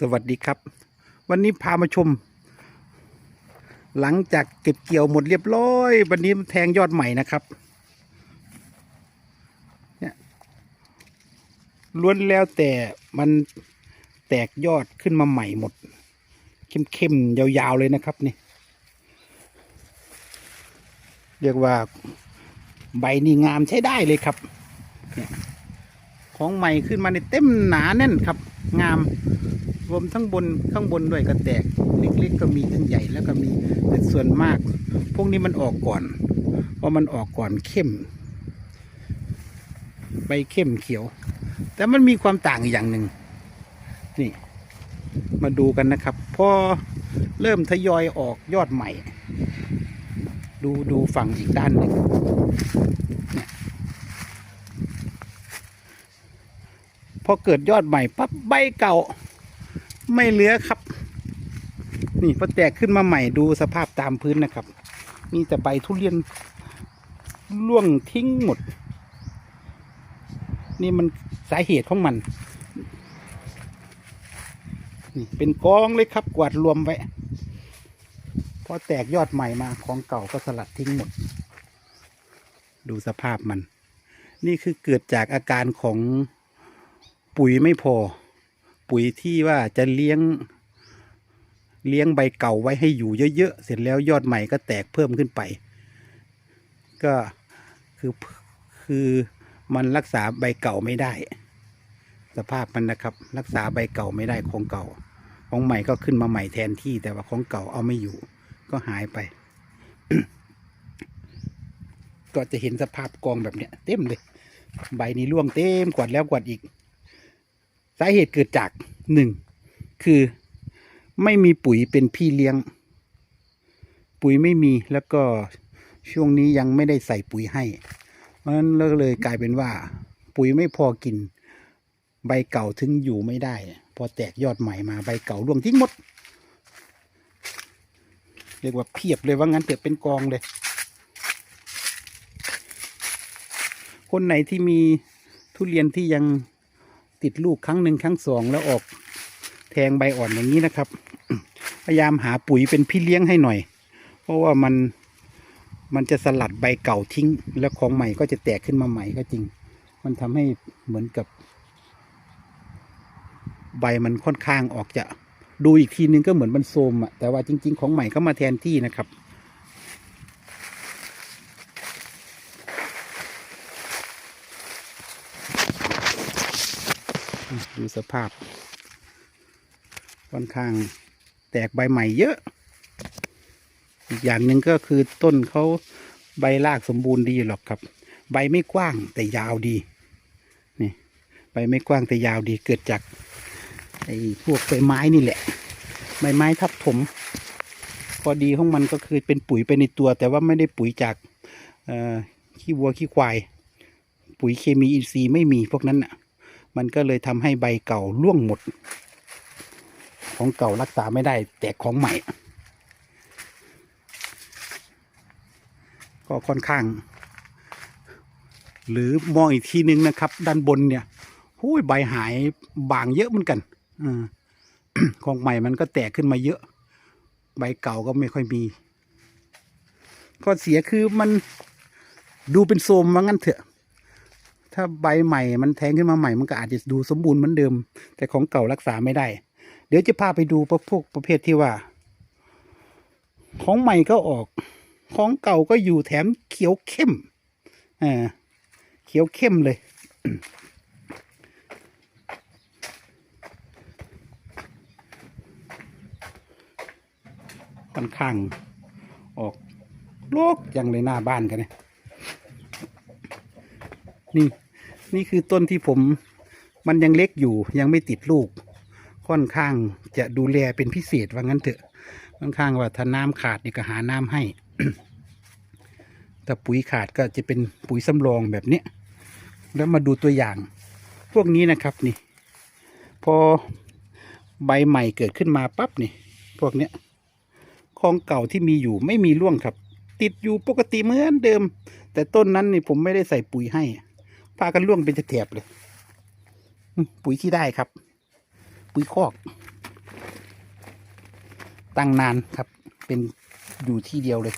สวัสดีครับ วันนี้พามาชม หลังจากเก็บเกี่ยวหมดเรียบร้อย วันนี้แทงยอดใหม่นะครับเนี่ยล้วนแล้วแต่มันแตกยอดขึ้นมาใหม่หมด เข้มๆยาวๆเลยนะครับนี่ เรียกว่าใบนี่งามใช้ได้เลยครับ ของใหม่ขึ้นมาในเต็มหนาแน่นครับ งาม รวมทั้งบนข้างบนด้วยก็แตก เล็กๆก็มีทั้งใหญ่แล้วก็มีแต่ส่วนมาก พวกนี้มันออกก่อนเพราะมันออกก่อนเข้ม ใบเข้มเขียว แต่มันมีความต่างอีกอย่างหนึ่งนี่ มาดูกันนะครับ พอเริ่มทยอยออกยอดใหม่ ดูดูฝั่งอีกด้านหนึ่งพอเกิดยอดใหม่ปั๊บใบเก่า ไม่เหลือครับ นี่พอแตกขึ้นมาใหม่ดูสภาพตามพื้นนะครับ มีแต่ใบทุเรียนร่วงทิ้งหมด นี่มันสาเหตุของมันนี่เป็นกองเลยครับกวาดรวมไว้พอแตกยอดใหม่มาของเก่าก็สลัดทิ้งหมด ดูสภาพมัน นี่คือเกิดจากอาการของปุ๋ยไม่พอ ปุ๋ยที่ว่าจะเลี้ยง เลี้ยงใบเก่าไว้ให้อยู่เยอะๆ เสร็จแล้วยอดใหม่ก็แตกเพิ่มขึ้นไป ก็คือคือมันรักษาใบเก่าไม่ได้ สภาพมันนะครับ รักษาใบเก่าไม่ได้ของเก่า ของใหม่ก็ขึ้นมาใหม่แทนที่แต่ว่าของเก่าเอาไม่อยู่ ก็หายไป ก็จะเห็นสภาพกองแบบเนี้ย เต็มเลย ใบนี้ร่วงเต็มกวาดแล้วกวาดอีก สาเหตุเกิดจากหนึ่งคือไม่มีปุ๋ยเป็นพี่เลี้ยง ปุ๋ยไม่มีแล้วก็ช่วงนี้ยังไม่ได้ใส่ปุ๋ยให้ เพราะฉะนั้นก็เลยกลายเป็นว่า ปุ๋ยไม่พอกิน ใบเก่าถึงอยู่ไม่ได้ พอแตกยอดใหม่มาใบเก่าร่วงทิ้งหมด เรียกว่าเพียบเลยว่างั้นเถอะเป็นกองเลย คนไหนที่มีทุเรียนที่ยัง ติดลูกครั้งหนึ่งครั้งสองแล้วออกแทงใบอ่อนอย่างนี้นะครับ พยายามหาปุ๋ยเป็นพี่เลี้ยงให้หน่อย เพราะว่ามันมันจะสลัดใบเก่าทิ้ง แล้วของใหม่ก็จะแตกขึ้นมาใหม่ก็จริง มันทำให้เหมือนกับ ใบมันค่อนข้างออกจะดูอีกทีนึงก็เหมือนมันโทมอะแต่ว่าจริง ๆ ของใหม่ก็มาแทนที่นะครับ ดูสภาพ ค่อนข้างแตกใบใหม่เยอะ อีกอย่างหนึ่งก็คือต้นเขาใบรากสมบูรณ์ดีหรอกครับ ใบไม่กว้างแต่ยาวดี นี่ใบไม่กว้างแต่ยาวดีเกิดจากไอ้พวกใบไม้นี่แหละ ใบไม้ทับถม พอดีของมันก็คือเป็นปุ๋ยไปในตัว แต่ว่าไม่ได้ปุ๋ยจากขี้วัวขี้ควาย ปุ๋ยเคมีอินทรีย์ไม่มีพวกนั้นอะ มันก็เลยทำให้ใบเก่าร่วงหมด ของเก่ารักษาไม่ได้ แต่ของใหม่ ก็ค่อนข้าง หรือมองอีกทีนึงนะครับ ด้านบนเนี่ยหูยใบหายบางเยอะเหมือนกันอาของใหม่มันก็แตกขึ้นมาเยอะ ใบเก่าก็ไม่ค่อยมีข้อเสียคือมันดูเป็นโทรมว่างั้นเถอะ ถ้าใบใหม่มันแทงขึ้นมาใหม่มันก็อาจจะดูสมบูรณ์เหมือนเดิม แต่ของเก่ารักษาไม่ได้ เดี๋ยวจะพาไปดูพวกประเภทที่ว่า ของใหม่ก็ออก ของเก่าก็อยู่แถมเขียวเข้มอ่าเขียวเข้มเลยค่อนข้างออกโลกยังเลยหน้าบ้านกันเนี่ยนี่ นี่คือต้นที่ผมมันยังเล็กอยู่ยังไม่ติดลูก ค่อนข้างจะดูแลเป็นพิเศษว่างั้นเถอะค่อนข้างว่าถ้าน้ำขาดนี่ก็หาน้ำให้ถ้าปุ๋ยขาดก็จะเป็นปุ๋ยสำรองแบบเนี้ยแล้วมาดูตัวอย่าง พวกนี้นะครับนี่ พอใบใหม่เกิดขึ้นมาปั๊บนี่ พวกเนี้ยของเก่าที่มีอยู่ไม่มีร่วงครับ ติดอยู่ปกติเหมือนเดิม แต่ต้นนั้นนี่ผมไม่ได้ใส่ปุ๋ยให้ พากันร่วงเป็นแถบเลยปุ๋ยที่ได้ครับ ปุ๋ยคอก ตั้งนานครับ เป็นอยู่ที่เดียวเลย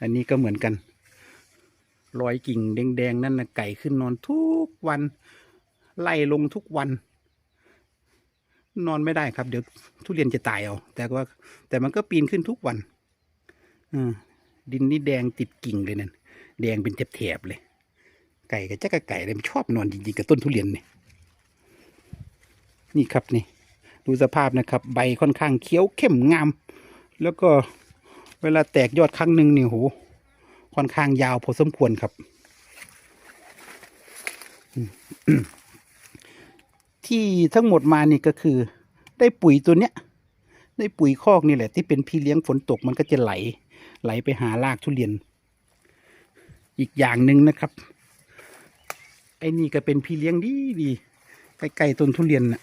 อันนี้ก็เหมือนกันรอยกิ่งแดงๆ นั่นนะไก่ขึ้นนอนทุกวัน ไล่ลงทุกวัน นอนไม่ได้ครับ เดี๋ยวทุเรียนจะตายเอาแต่ว่า แต่มันก็ปีนขึ้นทุกวันอดินนี่แดงติดกิ่งเลยนั่นแดงเป็นแถบๆเลย ไก่กับจักรไก่เลยมันชอบนอนจริงๆกับต้นทุเรียนเนี่ยนี่ครับนี่ ดูสภาพนะครับ ใบค่อนข้างเขียวเข้มงาม แล้วก็เวลาแตกยอดครั้งหนึ่งนี่โหค่อนข้างยาวพอสมควรครับ ที่ทั้งหมดมานี่ก็คือ ได้ปุ๋ยตัวเนี้ย ได้ปุ๋ยคอกนี่แหละ ที่เป็นพี่เลี้ยงฝนตกมันก็จะไหล ไหลไปหารากทุเรียน อีกอย่างหนึ่งนะครับไอ้นี่ก็เป็นพี่เลี้ยงดีดีใกล้ๆต้นทุเรียนนะ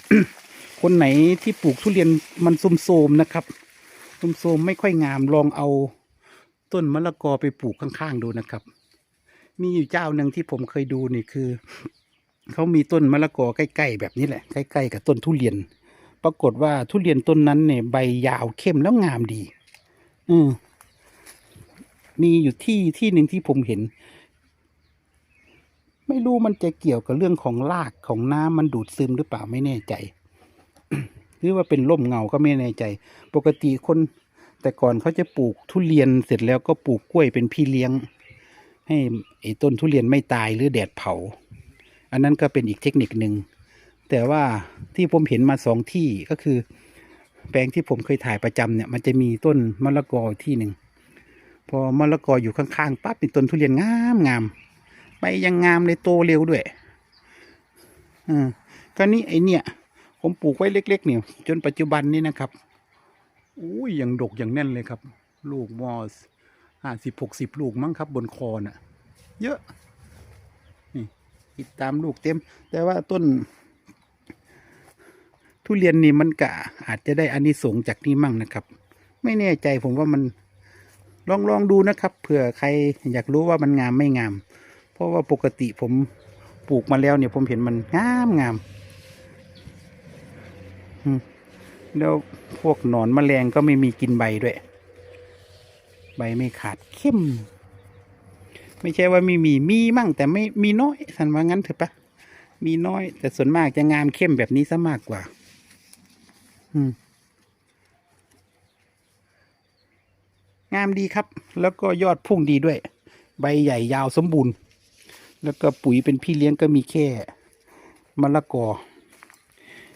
คนไหนที่ปลูกทุเรียนมันซุมโซมๆนะครับซุมโซมๆไม่ค่อยงามลองเอาต้นมะละกอไปปลูกข้างๆดูนะครับ มีอยู่เจ้าหนึ่งที่ผมเคยดูนี่คือ เขามีต้นมะละกอใกล้ๆแบบนี้แหละ ใกล้ๆกับต้นทุเรียน ปรากฏว่าทุเรียนต้นนั้นเนี่ยใบยาวเข้มแล้วงามดีอืมมีอยู่ที่ที่หนึ่งที่ผมเห็น ไม่รู้มันจะเกี่ยวกับเรื่องของรากของน้ำมันดูดซึมหรือเปล่าไม่แน่ใจ หรือว่าเป็นร่มเงาก็ไม่แน่ใจ ปกติคน แต่ก่อนเขาจะปลูกทุเรียนเสร็จแล้วก็ปลูกกล้วยเป็นพี่เลี้ยง ให้ไอ้ต้นทุเรียนไม่ตายหรือแดดเผา อันนั้นก็เป็นอีกเทคนิคหนึ่งแต่ว่าที่ผมเห็นมาสองที่ก็คือ แปลงที่ผมเคยถ่ายประจำเนี่ย มันจะมีต้นมะละกอที่หนึ่งพอมะละกออยู่ข้างๆปั๊บเป็นต้นทุเรียนงามงามใบยังงามเลยโตเร็วด้วยอืมก็นี่ไอเนี่ย ผมปลูกไว้เล็ก ๆ เนี่ย จนปัจจุบันนี้นะครับอุ้ยยังดกอย่างแน่นเลยครับ ลูกมอสห้าสิบหกสิบลูกมั้งครับ บนคอน่ะ เยอะ ติดตามลูกเต็ม แต่ว่าต้น ทุเรียนนี่มันกะอาจจะได้อานิสงส์จากนี่มั่งนะครับ ไม่แน่ใจผมว่ามันลองลองดูนะครับเผื่อใครอยากรู้ว่ามันงามไม่งาม เพราะว่าปกติผมปลูกมาแล้วเนี่ยผมเห็นมันงามงามอืมแล้วพวกหนอนแมลงก็ไม่มีกินใบด้วย ใบไม่ขาดเข้ม ไม่ใช่ว่าม่มีมีมั่ง แต่ไม่มีน้อยสันว่างั้นเถอะปะมีน้อย แต่ส่วนมากจะงามเข้มแบบนี้ซะมากกว่า อืม งามดีครับ แล้วก็ยอดพุ่งดีด้วย ใบใหญ่ยาวสมบูรณ์ แล้วก็ปุ๋ยเป็นพี่เลี้ยงก็มีแค่มะละกอ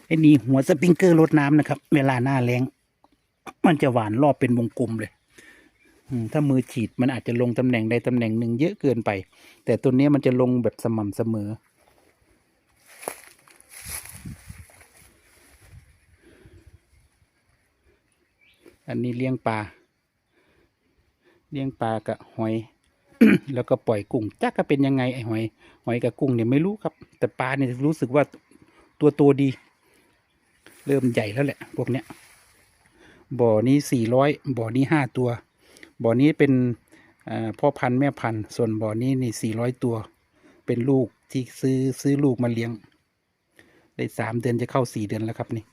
ไอ้นี่หัวสปริงเกอร์รดน้ำนะครับ เวลาหน้าแรงมันจะหวานรอบเป็นวงกลมเลย ถ้ามือฉีดมันอาจจะลงตำแหน่งใดตำแหน่งหนึ่งเยอะเกินไป แต่ตัวนี้มันจะลงแบบสม่ำเสมอ อันนี้เลี้ยงปลา เลี้ยงปลากับหอย แล้วก็ปล่อยกุ้งจักก็เป็นยังไงไอ้หอย หอยกับกุ้งเนี่ยไม่รู้ครับ แต่ปลาเนี่ยรู้สึกว่าตัวโตดี เริ่มใหญ่แล้วแหละ พวกเนี้ยบ่อนี้สี่ร้อยบ่อนี้ห้าตัว บ่อนี้เป็นพ่อพันธุ์แม่พันธุ์ส่วนบ่อนี้นี่สี่ร้อยตัว เป็นลูกที่ซื้อซื้อลูกมาเลี้ยง ได้สามเดือนจะเข้าสี่เดือนแล้วครับนี่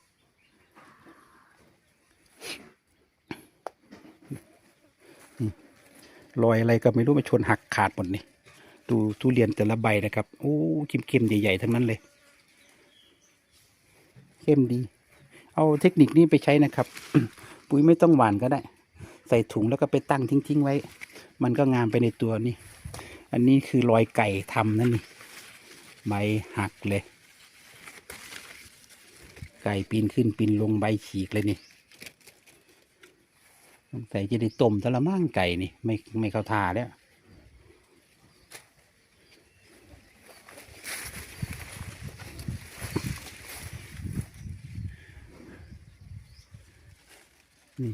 รอยอะไรก็ไม่รู้มาชนหักขาดหมดนี่ดูทุเรียนแต่ละใบนะครับโอ้เข้มๆใหญ่ๆทั้งนั้นเลย เข้มดี เอาเทคนิคนี้ไปใช้นะครับ ปุ๋ยไม่ต้องหวานก็ได้ ใส่ถุงแล้วก็ไปตั้งทิ้งๆไว้ มันก็งามไปในตัวนี่ อันนี้คือรอยไก่ทำนั่นนี่ใบหักเลย ไก่ปีนขึ้นปีนลงใบฉีกเลยนี่สงสัยจะได้ต้มทะละมั่งไก่นี่ไม่ไม่เข้าท่าแล้วนี่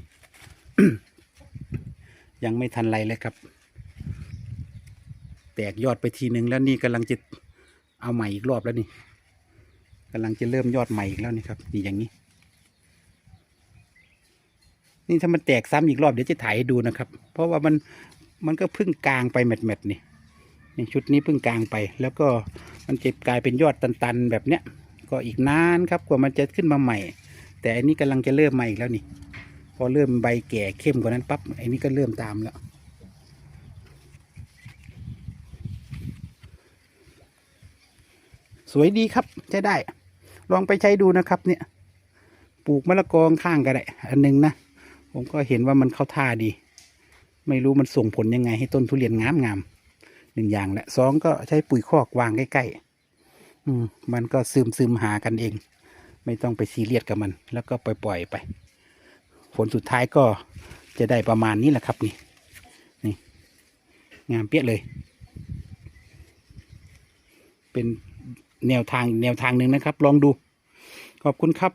ยังไม่ทันไรเลยครับ แตกยอดไปทีหนึ่งแล้วนี่กำลังจะเอาใหม่อีกรอบแล้วนี่กำลังจะเริ่มยอดใหม่อีกแล้วนี่ครับนี่อย่างนี้ นี่ถ้ามันแตกซ้ำอีกรอบเดี๋ยวจะถ่ายให้ดูนะครับ เพราะว่ามันมันก็เพึ่งกลางไปแมทๆนี่นี่ชุดนี้เพิ่งกลางไป แล้วก็มันจะกลายเป็นยอดตันๆแบบเนี้ยก็อีกนานครับกว่ามันจะขึ้นมาใหม่ แต่อันนี้กำลังจะเริ่มใหมาอีกแล้วนี่ พอเริ่มใบแก่เข้มกว่านั้นปั๊บไอ้นี้ก็เริ่มตามแล้ว สวยดีครับใช้ได้ ลองไปใช้ดูนะครับเนี่ย ปลูกมะละกอข้างก็ได้ อันหนึงนะ ผมก็เห็นว่ามันเข้าท่าดี ไม่รู้มันส่งผลยังไง ให้ต้นทุเรียนงามงามหนึ่งอย่างแหละสองก็ใช้ปุ๋ยคอกวางใกล้ๆอืมมันก็ซึมซึมหากันเอง ไม่ต้องไปซีเรียสกับมัน แล้วก็ปล่อยๆไป ลสุดท้ายก็จะได้ประมาณนี้แหละครับนี่นี่งามเปี้ยเลย เป็นแนวทางแนวทางหนึ่งนะครับ ลองดู ขอบคุณครับ